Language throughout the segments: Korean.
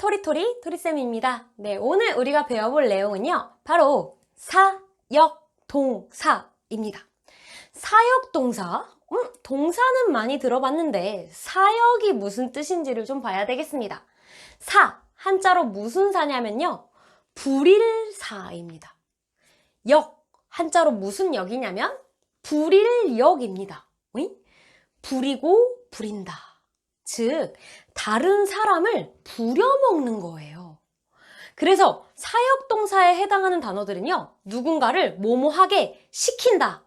토리토리 토리쌤입니다. 네, 오늘 우리가 배워볼 내용은요. 바로 사역동사입니다. 사역동사? 음, 동사는 많이 들어봤는데 사역이 무슨 뜻인지를 좀 봐야 되겠습니다. 사, 한자로 무슨 사냐면요. 불일 사입니다. 역, 한자로 무슨 역이냐면 불일 역입니다. 어이? 부리고 부린다. 즉, 다른 사람을 부려먹는 거예요. 그래서 사역동사에 해당하는 단어들은요, 누군가를 뭐뭐하게 시킨다,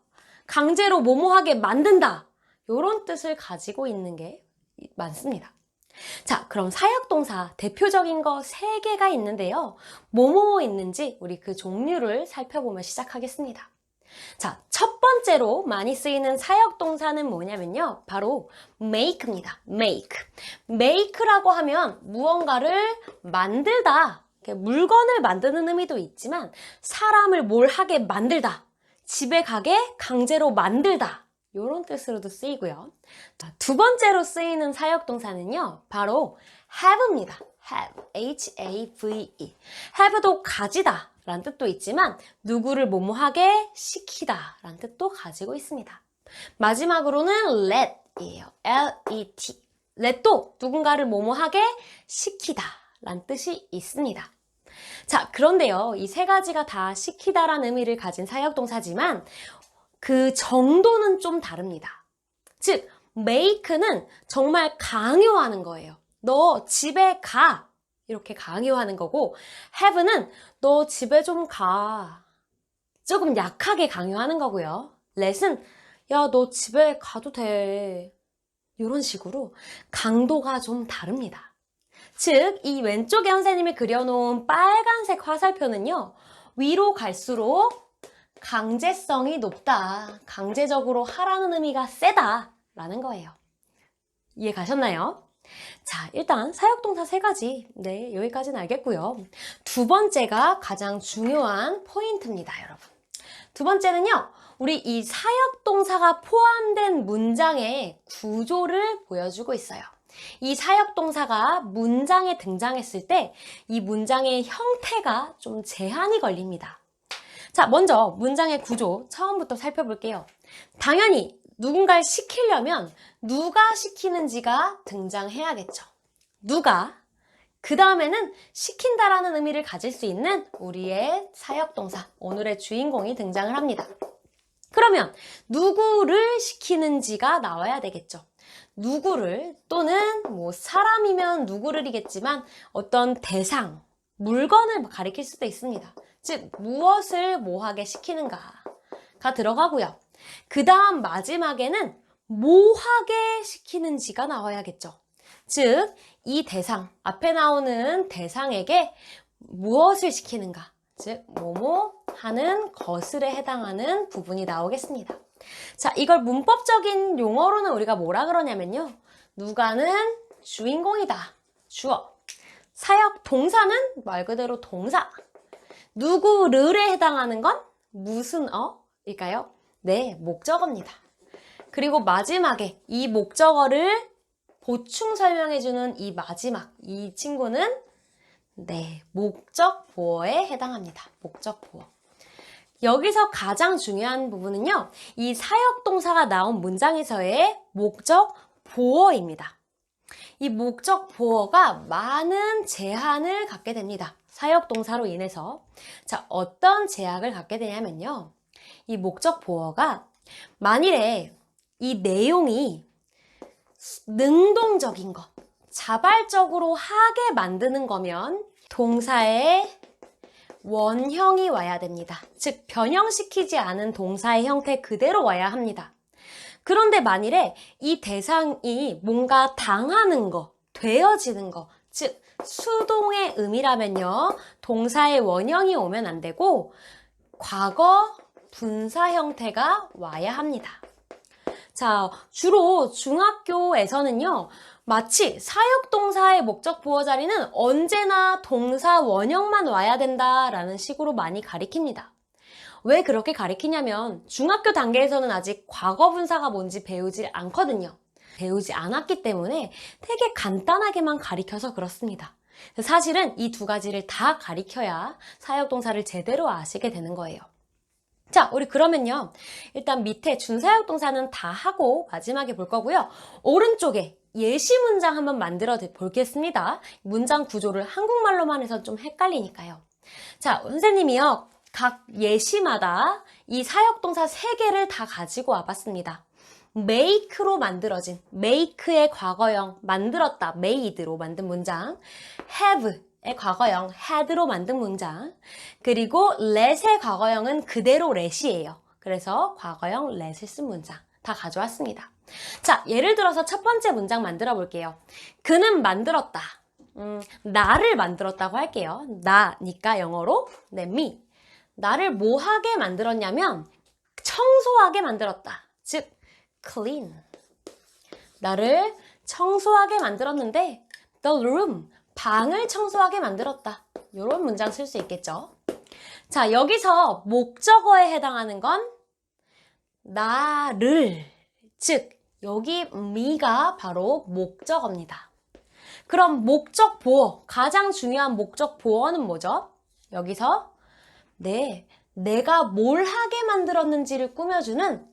강제로 뭐뭐하게 만든다, 이런 뜻을 가지고 있는 게 많습니다. 자, 그럼 사역동사 대표적인 거 세 개가 있는데요. 뭐뭐 있는지 우리 그 종류를 살펴보며 시작하겠습니다. 자, 첫 번째로 많이 쓰이는 사역 동사는 뭐냐면요. 바로 make입니다. make. make라고 하면 무언가를 만들다. 물건을 만드는 의미도 있지만 사람을 뭘 하게 만들다. 집에 가게 강제로 만들다. 이런 뜻으로도 쓰이고요. 자, 두 번째로 쓰이는 사역 동사는요. 바로 have입니다. Have. H-A-V-E. have도 가지다. 라는 뜻도 있지만 누구를 뭐뭐하게 시키다 라는 뜻도 가지고 있습니다. 마지막으로는 let이에요. L-E-T. let도 누군가를 뭐뭐하게 시키다 라는 뜻이 있습니다. 자, 그런데요. 이 세 가지가 다 시키다라는 의미를 가진 사역동사지만 그 정도는 좀 다릅니다. 즉, make는 정말 강요하는 거예요. 너 집에 가. 이렇게 강요하는 거고, have는 너 집에 좀 가. 조금 약하게 강요하는 거고요. let은 야, 너 집에 가도 돼. 이런 식으로 강도가 좀 다릅니다. 즉, 이 왼쪽에 선생님이 그려놓은 빨간색 화살표는요, 위로 갈수록 강제성이 높다. 강제적으로 하라는 의미가 세다. 라는 거예요. 이해 가셨나요? 자, 일단 사역동사 세 가지. 네, 여기까지는 알겠고요. 두 번째가 가장 중요한 포인트입니다, 여러분. 두 번째는요, 우리 이 사역동사가 포함된 문장의 구조를 보여주고 있어요. 이 사역동사가 문장에 등장했을 때 이 문장의 형태가 좀 제한이 걸립니다. 자, 먼저 문장의 구조 처음부터 살펴볼게요. 당연히 누군가를 시키려면 누가 시키는지가 등장해야겠죠. 누가 그 다음에는 시킨다라는 의미를 가질 수 있는 우리의 사역동사, 오늘의 주인공이 등장을 합니다. 그러면 누구를 시키는지가 나와야 되겠죠. 누구를 또는 뭐 사람이면 누구를이겠지만 어떤 대상, 물건을 가리킬 수도 있습니다. 즉 무엇을 뭐하게 시키는가가 들어가고요. 그 다음 마지막에는 뭐하게 시키는지가 나와야겠죠. 즉, 이 대상, 앞에 나오는 대상에게 무엇을 시키는가, 즉, 뭐뭐 하는 것을에 해당하는 부분이 나오겠습니다. 자, 이걸 문법적인 용어로는 우리가 뭐라 그러냐면요. 누가는 주인공이다. 주어. 사역 동사는 말 그대로 동사. 누구를에 해당하는 건 무슨 어 일까요? 네, 목적어입니다. 그리고 마지막에 이 목적어를 보충 설명해주는 이 마지막, 이 친구는 네, 목적 보어에 해당합니다. 목적 보어. 여기서 가장 중요한 부분은요, 이 사역 동사가 나온 문장에서의 목적 보어입니다. 이 목적 보어가 많은 제한을 갖게 됩니다. 사역 동사로 인해서. 자, 어떤 제약을 갖게 되냐면요. 이 목적 보어가 만일에 이 내용이 능동적인 것, 자발적으로 하게 만드는 거면 동사의 원형이 와야 됩니다. 즉, 변형시키지 않은 동사의 형태 그대로 와야 합니다. 그런데 만일에 이 대상이 뭔가 당하는 거, 되어지는 거, 즉, 수동의 의미라면요. 동사의 원형이 오면 안 되고, 과거, 분사 형태가 와야 합니다. 자, 주로 중학교에서는요, 마치 사역동사의 목적 보어 자리는 언제나 동사 원형만 와야 된다라는 식으로 많이 가리킵니다. 왜 그렇게 가리키냐면 중학교 단계에서는 아직 과거 분사가 뭔지 배우지 않거든요. 배우지 않았기 때문에 되게 간단하게만 가리켜서 그렇습니다. 사실은 이 두 가지를 다 가리켜야 사역동사를 제대로 아시게 되는 거예요. 자, 우리 그러면요. 일단 밑에 준사역 동사는 다 하고 마지막에 볼 거고요. 오른쪽에 예시 문장 한번 만들어 보겠습니다. 문장 구조를 한국말로만 해서 좀 헷갈리니까요. 자, 선생님이요. 각 예시마다 이 사역동사 세 개를 다 가지고 와봤습니다. make로 만들어진 make의 과거형 만들었다 made로 만든 문장 have 의 과거형 had로 만든 문장 그리고 let의 과거형은 그대로 let이에요. 그래서 과거형 let을 쓴 문장 다 가져왔습니다. 자, 예를 들어서 첫 번째 문장 만들어 볼게요. 그는 만들었다. 음, 나를 만들었다고 할게요. 나니까 영어로 네, me. 나를 뭐 하게 만들었냐면 청소하게 만들었다. 즉 clean. 나를 청소하게 만들었는데 the room 방을 청소하게 만들었다. 이런 문장 쓸 수 있겠죠. 자, 여기서 목적어에 해당하는 건 나를 즉 여기 me가 바로 목적어입니다. 그럼 목적 보어 가장 중요한 목적 보어는 뭐죠? 여기서 네, 내가 뭘 하게 만들었는지를 꾸며주는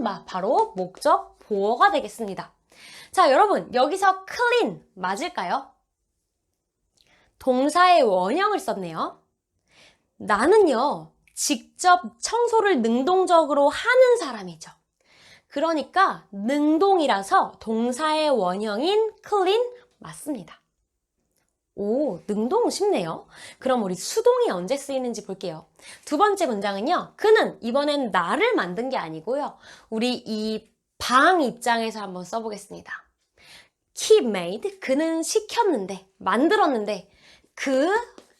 마- 바로 목적 보어가 되겠습니다. 자, 여러분, 여기서 clean 맞을까요? 동사의 원형을 썼네요. 나는요, 직접 청소를 능동적으로 하는 사람이죠. 그러니까 능동이라서 동사의 원형인 clean 맞습니다. 오, 능동 쉽네요. 그럼 우리 수동이 언제 쓰이는지 볼게요. 두 번째 문장은요. 그는 이번엔 나를 만든 게 아니고요. 우리 이 방 입장에서 한번 써보겠습니다. He made, 그는 시켰는데, 만들었는데, 그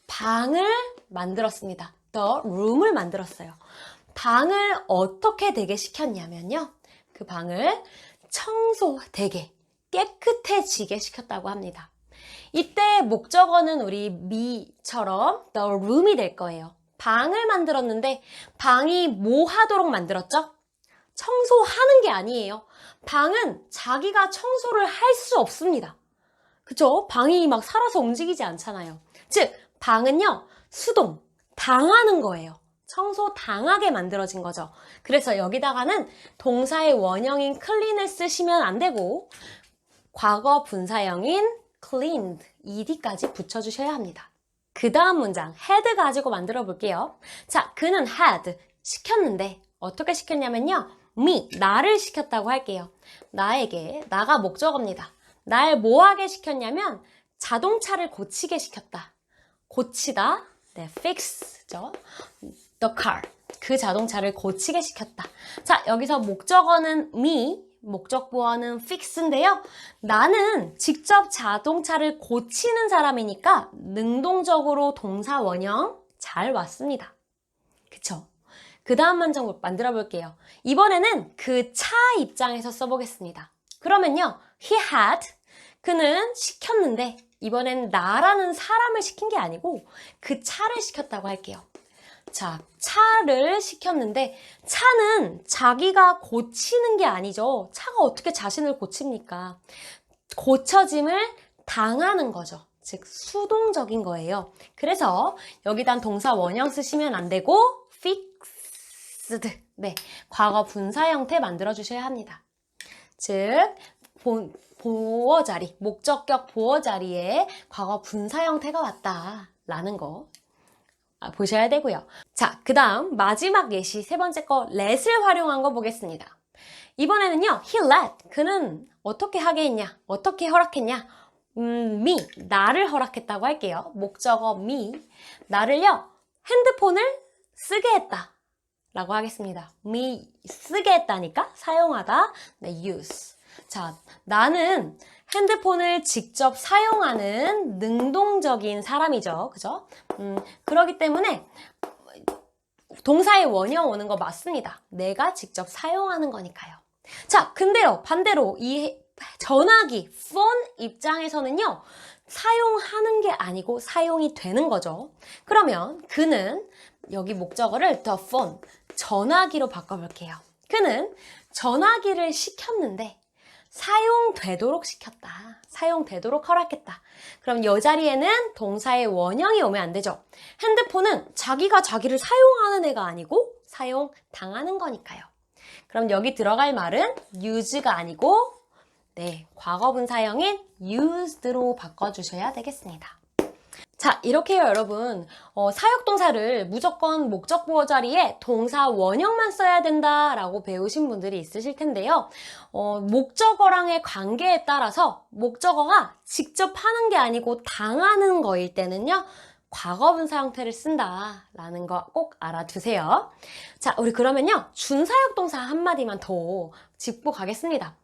방을 만들었습니다. The room을 만들었어요. 방을 어떻게 되게 시켰냐면요. 그 방을 청소되게, 깨끗해지게 시켰다고 합니다. 이때 목적어는 우리 me처럼 the room이 될 거예요. 방을 만들었는데 방이 뭐 하도록 만들었죠? 청소하는 게 아니에요. 방은 자기가 청소를 할 수 없습니다. 그쵸? 방이 막 살아서 움직이지 않잖아요. 즉, 방은요, 수동, 당하는 거예요. 청소 당하게 만들어진 거죠. 그래서 여기다가는 동사의 원형인 clean을 쓰시면 안 되고, 과거 분사형인 cleaned, ed까지 붙여주셔야 합니다. 그 다음 문장, had 가지고 만들어 볼게요. 자, 그는 had, 시켰는데, 어떻게 시켰냐면요. me, 나를 시켰다고 할게요. 나에게, 나가 목적어입니다. 날 뭐하게 시켰냐면, 자동차를 고치게 시켰다. 고치다, 네, fix죠. the car, 그 자동차를 고치게 시켰다. 자, 여기서 목적어는 me, 목적보어는 fix인데요. 나는 직접 자동차를 고치는 사람이니까 능동적으로 동사 원형 잘 왔습니다. 그쵸? 그 다음 문장 만들어 볼게요. 이번에는 그 차 입장에서 써보겠습니다. 그러면요, he had, 그는 시켰는데, 이번엔 나라는 사람을 시킨 게 아니고, 그 차를 시켰다고 할게요. 자, 차를 시켰는데, 차는 자기가 고치는 게 아니죠. 차가 어떻게 자신을 고칩니까? 고쳐짐을 당하는 거죠. 즉, 수동적인 거예요. 그래서 여기단 동사 원형 쓰시면 안 되고, fixed. 네. 과거 분사 형태 만들어 주셔야 합니다. 즉, 본, 보어 자리, 목적격 보어 자리에 과거 분사 형태가 왔다. 라는 거 아, 보셔야 되고요. 자, 그 다음 마지막 예시 세 번째 거 let을 활용한 거 보겠습니다. 이번에는요, he let. 그는 어떻게 하게 했냐? 어떻게 허락했냐? 음, me. 나를 허락했다고 할게요. 목적어 me. 나를요, 핸드폰을 쓰게 했다. 라고 하겠습니다. me 쓰게 했다니까 사용하다 네, use. 자, 나는 핸드폰을 직접 사용하는 능동적인 사람이죠. 그죠? 음, 그렇기 때문에 동사의 원형 오는 거 맞습니다. 내가 직접 사용하는 거니까요. 자, 근데요, 반대로 이 전화기, 폰 입장에서는요, 사용하는 게 아니고 사용이 되는 거죠. 그러면 그는 여기 목적어를 the phone, 전화기로 바꿔볼게요. 그는 전화기를 시켰는데 사용되도록 시켰다. 사용되도록 허락했다. 그럼 이 자리에는 동사의 원형이 오면 안 되죠. 핸드폰은 자기가 자기를 사용하는 애가 아니고 사용당하는 거니까요. 그럼 여기 들어갈 말은 use가 아니고 네, 과거분 사형인 used로 바꿔주셔야 되겠습니다. 자, 이렇게요, 여러분. 어, 사역동사를 무조건 목적보호 자리에 동사 원형만 써야 된다 라고 배우신 분들이 있으실 텐데요. 어, 목적어랑의 관계에 따라서 목적어가 직접 하는 게 아니고 당하는 거일 때는요. 과거분사 형태를 쓴다 라는 거 꼭 알아두세요. 자, 우리 그러면요. 준사역동사 한마디만 더 짚고 가겠습니다.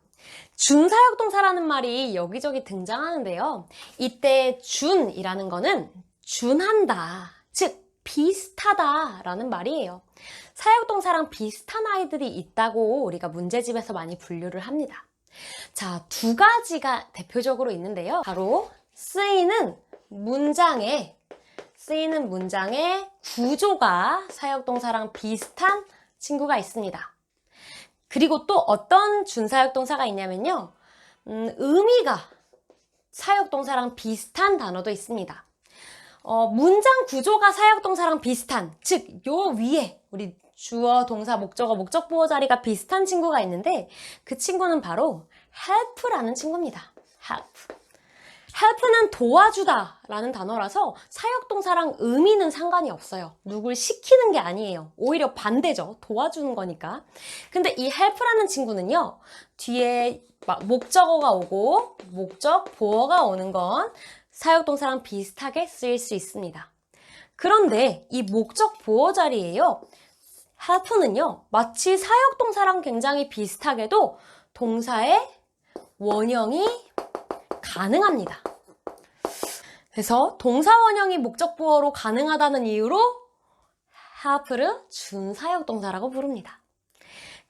준사역동사라는 말이 여기저기 등장하는데요. 이때 준이라는 거는 준한다. 즉, 비슷하다 라는 말이에요. 사역동사랑 비슷한 아이들이 있다고 우리가 문제집에서 많이 분류를 합니다. 자, 두 가지가 대표적으로 있는데요. 바로 쓰이는 문장에 쓰이는 문장의 구조가 사역동사랑 비슷한 친구가 있습니다. 그리고 또 어떤 준사역동사가 있냐면요. 음, 의미가 사역동사랑 비슷한 단어도 있습니다. 어, 문장 구조가 사역동사랑 비슷한, 즉, 요 위에 우리 주어, 동사, 목적어, 목적 보호 자리가 비슷한 친구가 있는데 그 친구는 바로 help라는 친구입니다. help. Help는 도와주다 라는 단어라서 사역동사랑 의미는 상관이 없어요. 누굴 시키는 게 아니에요. 오히려 반대죠. 도와주는 거니까. 근데 이 help라는 친구는요, 뒤에 막 목적어가 오고, 목적, 보어가 오는 건 사역동사랑 비슷하게 쓰일 수 있습니다. 그런데 이 목적 보어 자리에요. help는요, 마치 사역동사랑 굉장히 비슷하게도 동사의 원형이 가능합니다. 그래서 동사 원형이 목적 보어로 가능하다는 이유로 help를 준사역동사라고 부릅니다.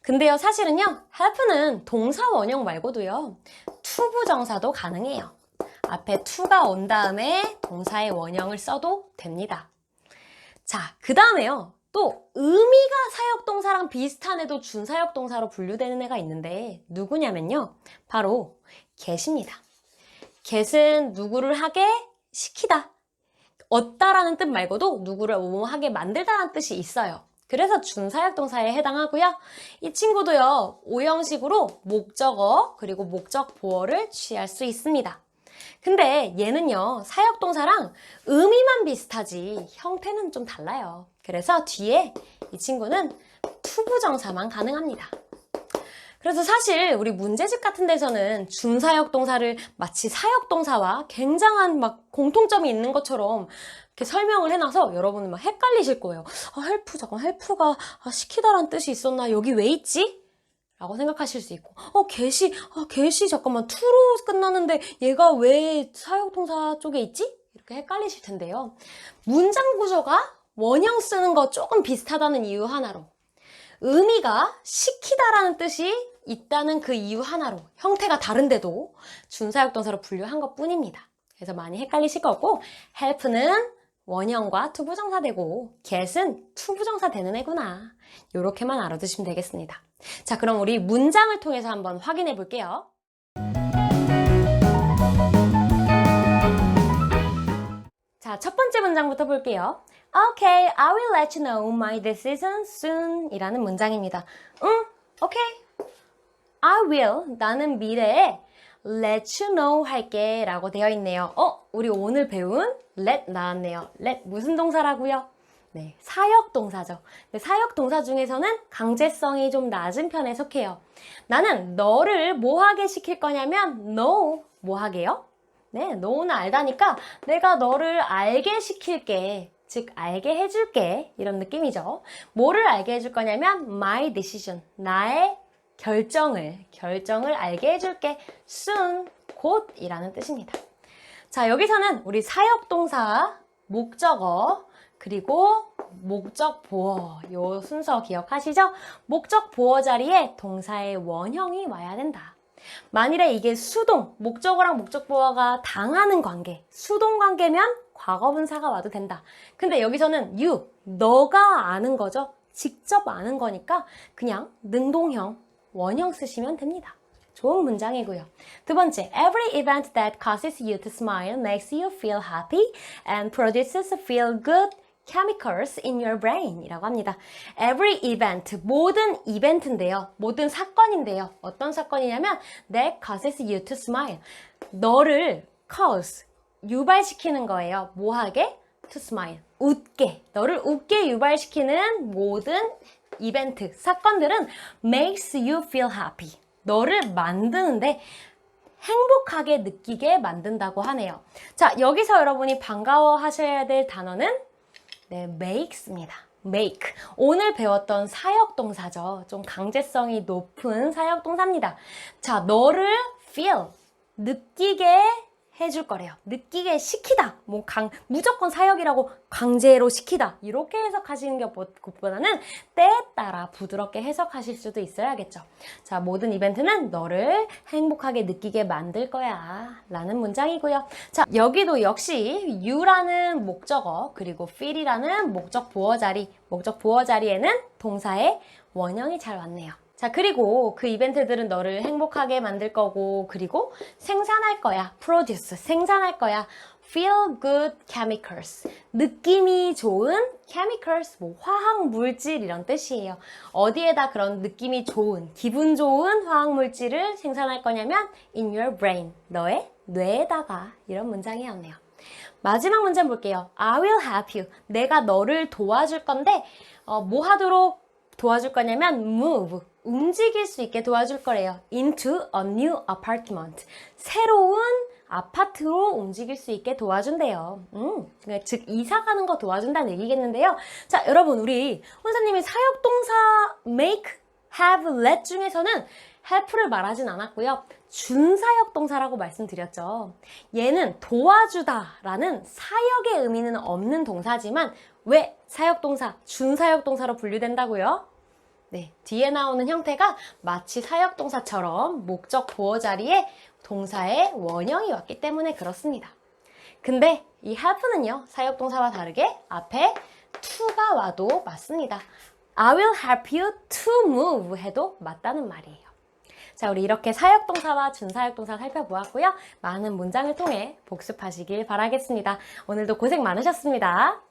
근데요, 사실은요, help는 동사 원형 말고도요, 투부정사도 가능해요. 앞에 to가 온 다음에 동사의 원형을 써도 됩니다. 자, 그 다음에요. 또 의미가 사역동사랑 비슷한 애도 준사역동사로 분류되는 애가 있는데 누구냐면요. 바로 get입니다. Get은 누구를 하게 시키다. 얻다라는 뜻 말고도 누구를 뭐뭐 하게 만들다라는 뜻이 있어요. 그래서 준사역동사에 해당하고요. 이 친구도요. 오형식으로 목적어 그리고 목적 보어를 취할 수 있습니다. 근데 얘는요, 사역동사랑 의미만 비슷하지 형태는 좀 달라요. 그래서 뒤에 이 친구는 투부정사만 가능합니다. 그래서 사실 우리 문제집 같은 데서는 준사역 동사를 마치 사역 동사와 굉장한 막 공통점이 있는 것처럼 이렇게 설명을 해놔서 여러분은 막 헷갈리실 거예요. 아, 헬프, 잠깐, 헬프가 아, 시키다란 뜻이 있었나? 여기 왜 있지? 라고 생각하실 수 있고, 어, get이, 아, get이 잠깐만, to로 끝나는데 얘가 왜 사역동사 쪽에 있지? 이렇게 헷갈리실 텐데요. 문장 구조가 원형 쓰는 거 조금 비슷하다는 이유 하나로, 의미가 시키다라는 뜻이 있다는 그 이유 하나로, 형태가 다른데도 준사역 동사로 분류한 것 뿐입니다. 그래서 많이 헷갈리실 거고, help는 원형과 투부정사 되고, get은 투부정사 되는 애구나. 요렇게만 알아두시면 되겠습니다. 자, 그럼 우리 문장을 통해서 한번 확인해 볼게요. 자, 첫 번째 문장부터 볼게요. Okay, I will let you know my decision soon 이라는 문장입니다. 응, okay. I will, 나는 미래에 let you know 할게 라고 되어 있네요. 어, 우리 오늘 배운 let 나왔네요. let 무슨 동사라고요? 네, 사역 동사죠. 네, 사역 동사 중에서는 강제성이 좀 낮은 편에 속해요. 나는 너를 뭐 하게 시킬 거냐면 no 뭐 하게요? 네, 너는 알다니까 내가 너를 알게 시킬게. 즉 알게 해줄게 이런 느낌이죠. 뭐를 알게 해줄 거냐면 my decision 나의 결정을 결정을 알게 해줄게 soon 곧 이라는 뜻입니다. 자 여기서는 우리 사역 동사 목적어 그리고 목적 보어 요 순서 기억하시죠? 목적 보어 자리에 동사의 원형이 와야 된다. 만일에 이게 수동, 목적어랑 목적 보어가 당하는 관계, 수동 관계면 과거분사가 와도 된다. 근데 여기서는 you, 너가 아는 거죠. 직접 아는 거니까 그냥 능동형, 원형 쓰시면 됩니다. 좋은 문장이고요. 두 번째, every event that causes you to smile makes you feel happy and produces feel good chemicals in your brain 이라고 합니다. Every event, 모든 이벤트인데요. 모든 사건인데요. 어떤 사건이냐면 that causes you to smile. 너를 cause, 유발시키는 거예요. 뭐하게? to smile. 웃게. 너를 웃게 유발시키는 모든 이벤트, 사건들은 makes you feel happy. 너를 만드는데 행복하게 느끼게 만든다고 하네요. 자, 여기서 여러분이 반가워 하셔야 될 단어는 네, makes입니다. make. 오늘 배웠던 사역동사죠. 좀 강제성이 높은 사역동사입니다. 자, 너를 feel. 느끼게 해줄 거래요. 느끼게 시키다. 뭐 강, 무조건 사역이라고 강제로 시키다. 이렇게 해석하시는 것보다는 때에 따라 부드럽게 해석하실 수도 있어야겠죠. 자, 모든 이벤트는 너를 행복하게 느끼게 만들 거야. 라는 문장이고요. 자, 여기도 역시 you라는 목적어, 그리고 feel이라는 목적 보어 자리, 목적 보어 자리에는 동사의 원형이 잘 왔네요. 자, 그리고 그 이벤트들은 너를 행복하게 만들 거고, 그리고 생산할 거야. produce, 생산할 거야. feel good chemicals. 느낌이 좋은 chemicals, 뭐 화학 물질 이런 뜻이에요. 어디에다 그런 느낌이 좋은, 기분 좋은 화학 물질을 생산할 거냐면 in your brain. 너의 뇌에다가 이런 문장이었네요. 마지막 문제 볼게요. I will help you. 내가 너를 도와줄 건데, 어, 뭐 하도록 도와줄 거냐면 move. 움직일 수 있게 도와줄 거래요. into a new apartment. 새로운 아파트로 움직일 수 있게 도와준대요. 음, 그러니까 즉 이사 가는 거 도와준다는 얘기겠는데요. 자, 여러분 우리 혼사님이 사역 동사 make, have, let 중에서는 help를 말하진 않았고요. 준사역 동사라고 말씀드렸죠. 얘는 도와주다 라는 사역의 의미는 없는 동사지만 왜 사역 동사, 준사역 동사로 분류된다고요? 네, 뒤에 나오는 형태가 마치 사역동사처럼 목적 보어 자리에 동사의 원형이 왔기 때문에 그렇습니다. 근데 이 help는요, 사역동사와 다르게 앞에 to가 와도 맞습니다. I will help you to move 해도 맞다는 말이에요. 자, 우리 이렇게 사역동사와 준사역동사 살펴보았고요. 많은 문장을 통해 복습하시길 바라겠습니다. 오늘도 고생 많으셨습니다.